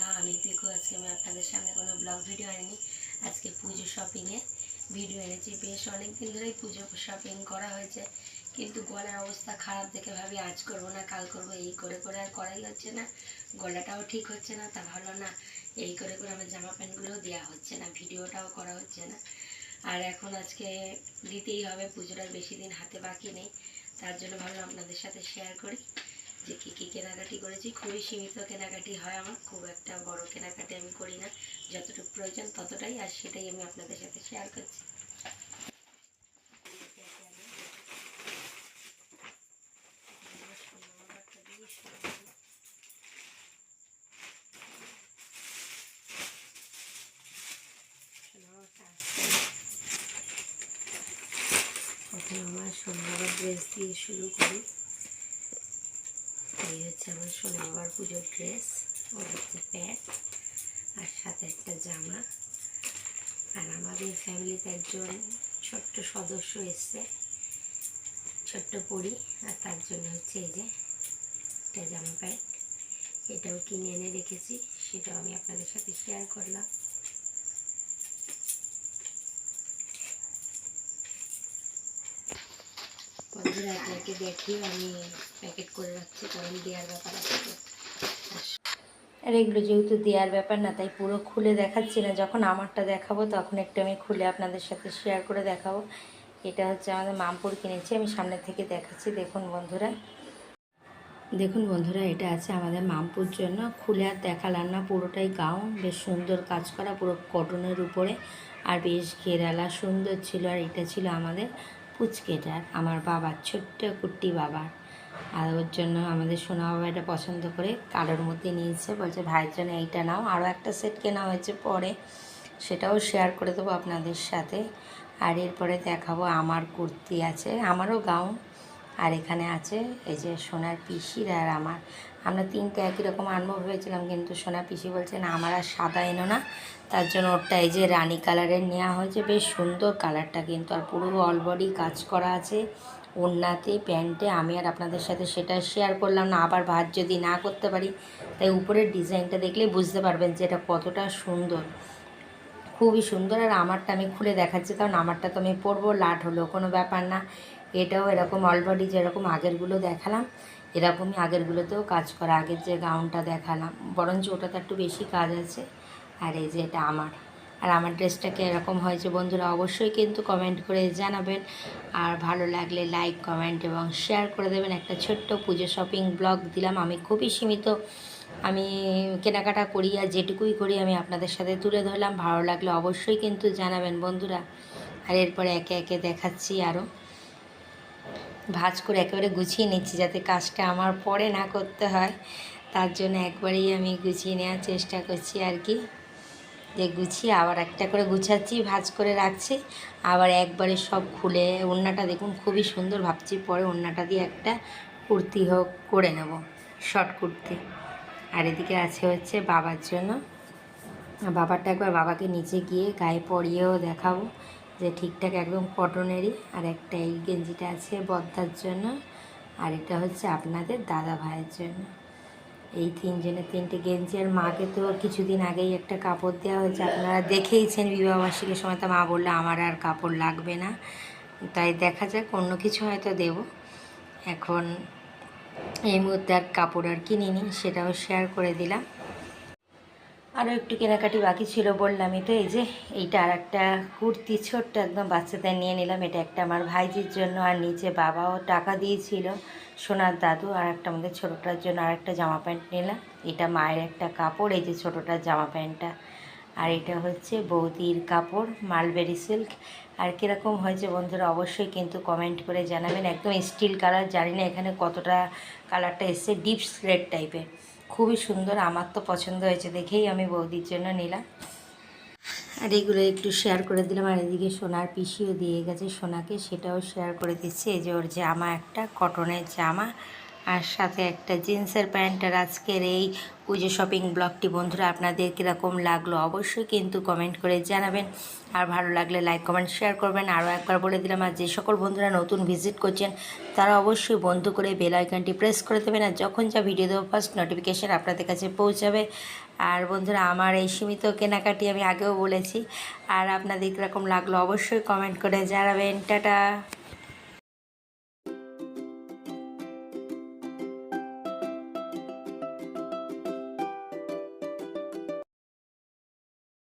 বন্ধুরা, আমি পিকু। আজকে আমি আপনাদের সামনে কোনো ব্লগ ভিডিও আনিনি। আজকে পুজো শপিংয়ে ভিডিও এনেছি। বেশ অনেক দিন ধরেই পুজো শপিং করা হয়েছে, কিন্তু গলার অবস্থা খারাপ দেখে ভাবি, আজ করব না, কাল করব। এই করে করে আর করাই হচ্ছে না। গলাটাও ঠিক হচ্ছে না, তা ভালো না। এই করে করে আমার জামা প্যান্টগুলোও দেওয়া হচ্ছে না, ভিডিওটাও করা হচ্ছে না। আর এখন আজকে দিতেই হবে পুজোটার বেশি দিন হাতে বাকি নেই। তার জন্য ভাবলাম আপনাদের সাথে শেয়ার করি। যে কী কী কেনাকাটি করেছি, খুবই সীমিত কেনাকাটি হয় আমার, খুব একটা বড় কেনাকাটি আমি করি না। যতটুকু প্রয়োজন ততটাই, আর সেটাই আমি আপনাদের সাথে শেয়ার করছি। আমার সোনাবার ড্রেস দিয়ে শুরু করি। এই হচ্ছে আমার সোনা বাবার পুজোর ড্রেস ওর হচ্ছে প্যান্ট আর সাথে একটা জামা। আর আমাদের ফ্যামিলিতে একজন ছোট্ট সদস্য এসছে, ছোট্ট পরি, আর তার জন্য হচ্ছে এই যে একটা জামা প্যান্ট এটাও কিনে এনে রেখেছি, সেটাও আমি আপনাদের সাথে শেয়ার করলাম। বন্ধুরা আপনাকে দেখি আমি প্যাকেট করে রাখছি কারণ দেওয়ার ব্যাপার আছে আর এগুলো যেহেতু দেওয়ার ব্যাপার না, তাই পুরো খুলে দেখাচ্ছি না। যখন আমারটা দেখাবো, তখন একটু আমি খুলে আপনাদের সাথে শেয়ার করে দেখাবো। এটা হচ্ছে আমাদের মামপুর কিনেছি, আমি সামনে থেকে দেখাচ্ছি। দেখুন বন্ধুরা। দেখুন বন্ধুরা, এটা আছে আমাদের মামপুর জন্য। খুলে আর দেখালাম না, পুরোটাই গাউন। বেশ সুন্দর কাজ করা, পুরো কটনের উপরে। আর বেশ ঘেরালা সুন্দর ছিল, আর এটা ছিল আমাদের পুচকেটার আমার বাবার ছোট্ট কুট্টি বাবার আর ওর জন্য আমাদের সোনা বাবা এটা পছন্দ করে কালোর মধ্যে নিয়েছে। বলছে, ভাইয়ের জন্য এইটা নাও। আরও একটা সেট কেনা হয়েছে পরে। সেটাও শেয়ার করে দেবো আপনাদের সাথে। আর এরপরে দেখাবো, আমার কুর্তি আছে, আমারও গাউন। আর এখানে আছে, এই যে সোনার পিসির আর আমার। আমরা তিনটে একই রকম আনব ভেবেছিলাম, কিন্তু সোনা পিসি বলছে, না, আমার আর সাদা এনো না। তার জন্য ওরটা এই যে রানী কালারের নেওয়া হয়েছে, বেশ সুন্দর কালারটা কিন্তু, আর পুরো অলবডি কাজ করা আছে ওড়নাতে, প্যান্টে। আমি আর আপনাদের সাথে সেটা শেয়ার করলাম না, আবার ভাত যদি না করতে পারি, তাই উপরের ডিজাইনটা দেখলে বুঝতে পারবেন যে এটা কতটা সুন্দর। খুবই সুন্দর, আর আমারটা আমি খুলে দেখাচ্ছি, কারণ আমারটা তো আমি পরবো, লাট হলো কোনো ব্যাপার না। এটাও এরকম অলবডি যেরকম আগেরগুলো দেখালাম। এরকমই আগেরগুলোতেও কাজ করা, আগের যে গাউনটা দেখালাম, বরঞ্চ ওটাতে একটু বেশি কাজ আছে। আর এই যে এটা আমার। আর আমার ড্রেসটাকে এরকম হয়েছে বন্ধুরা অবশ্যই কিন্তু কমেন্ট করে জানাবেন। আর ভালো লাগলে লাইক কমেন্ট এবং শেয়ার করে দেবেন। একটা ছোট্ট পুজো শপিং ব্লগ দিলাম। আমি খুবই সীমিত। আমি কেনাকাটা করি আর যেটুকুই করি আমি আপনাদের সাথে তুলে ধরলাম। ভালো লাগলে অবশ্যই কিন্তু জানাবেন বন্ধুরা। আর এরপরে একে একে দেখাচ্ছি আরও ভাজ করে একেবারে গুছিয়ে নিচ্ছি যাতে কাজটা আমার পরে না করতে হয়। তার জন্য একবারেই আমি গুছিয়ে নেওয়ার চেষ্টা করছি আর কি। যে গুছিয়ে আবার একটা করে গুছাচ্ছি, ভাজ করে রাখছি। আবার একবারে সব খুলে ওড়নাটা দেখুন খুবই সুন্দর ভাবছি, পরে ওড়নাটা দিয়ে একটা কুর্তি হোক করে নেব, শর্ট কুর্তি। আর এদিকে আছে হচ্ছে বাবার জন্য। বাবারটা একবার বাবাকে নিচে গিয়ে গায়ে পরিয়েও দেখাবো। যে ঠিকঠাক একদম কটনেরই আর একটা এই গেঞ্জিটা আছে বদ্দার জন্য, আর এটা হচ্ছে আপনাদের দাদা ভাইয়ের জন্য। এই তিনজনের তিনটে গেঞ্জি, আর মাকে তো কিছুদিন আগেই একটা কাপড় দেওয়া হয়েছে। আপনারা দেখেইছেন বিবাহবার্ষিকীর সময় তো মা বলল, আমার আর কাপড় লাগবে না। তাই দেখা যাক, অন্য কিছু হয়তো দেব। এখন এই মুহূর্তে আর কাপড় আর কিনিনি, সেটাও শেয়ার করে দিলাম। আরও একটু কেনাকাটি বাকি ছিল বললামই তো, এই যে এইটা আর একটা কুর্তি ছোট্ট একদম বাচ্চাদের নিয়ে নিলাম। এটা একটা আমার ভাইজির জন্য, আর নিচে বাবাও টাকা দিয়েছিল, সোনার দাদু, আর একটা আমাদের ছোটোটার জন্য আর একটা জামা প্যান্ট নিলাম। এটা মায়ের একটা কাপড়, এই যে ছোটোটার জামা প্যান্টটা। আর এটা হচ্ছে বৌদির কাপড়, মালবেরি সিল্ক। আর কীরকম হয়েছে বন্ধুরা অবশ্যই কিন্তু কমেন্ট করে জানাবেন। একদম স্টিল কালার জানি না এখানে কতটা কালারটা এসছে ডিপ রেড টাইপের খুবই সুন্দর, আমার তো পছন্দ হয়েছে দেখেই আমি বৌদির জন্য নিলাম। আর এগুলো একটু শেয়ার করে দিলাম, আর এদিকে সোনার পিসিও দিয়ে গেছে সোনাকে, সেটাও শেয়ার করে দিচ্ছে। এই যে ওর জামা একটা কটনের জামা আর সাথে একটা জিন্সের প্যান্ট আর আজকের এই পুজো শপিং ব্লগটি বন্ধুরা আপনাদের কীরকম লাগল অবশ্যই কিন্তু কমেন্ট করে জানাবেন। আর ভালো লাগলে লাইক, কমেন্ট, শেয়ার করবেন। আরও একবার বলে দিলাম, আর যে সকল বন্ধুরা নতুন ভিজিট করছেন, তারা অবশ্যই বন্ধ করে বেল আইকনটি প্রেস করে দেবেন, আর যখন যা ভিডিও দেবো, ফার্স্ট নোটিফিকেশান আপনাদের কাছে পৌঁছাবে। আর বন্ধুরা, আমার এই সীমিত কেনাকাটি আমি আগেও বলেছি। আর আপনাদের কীরকম লাগল অবশ্যই কমেন্ট করে জানাবেন। টাটা!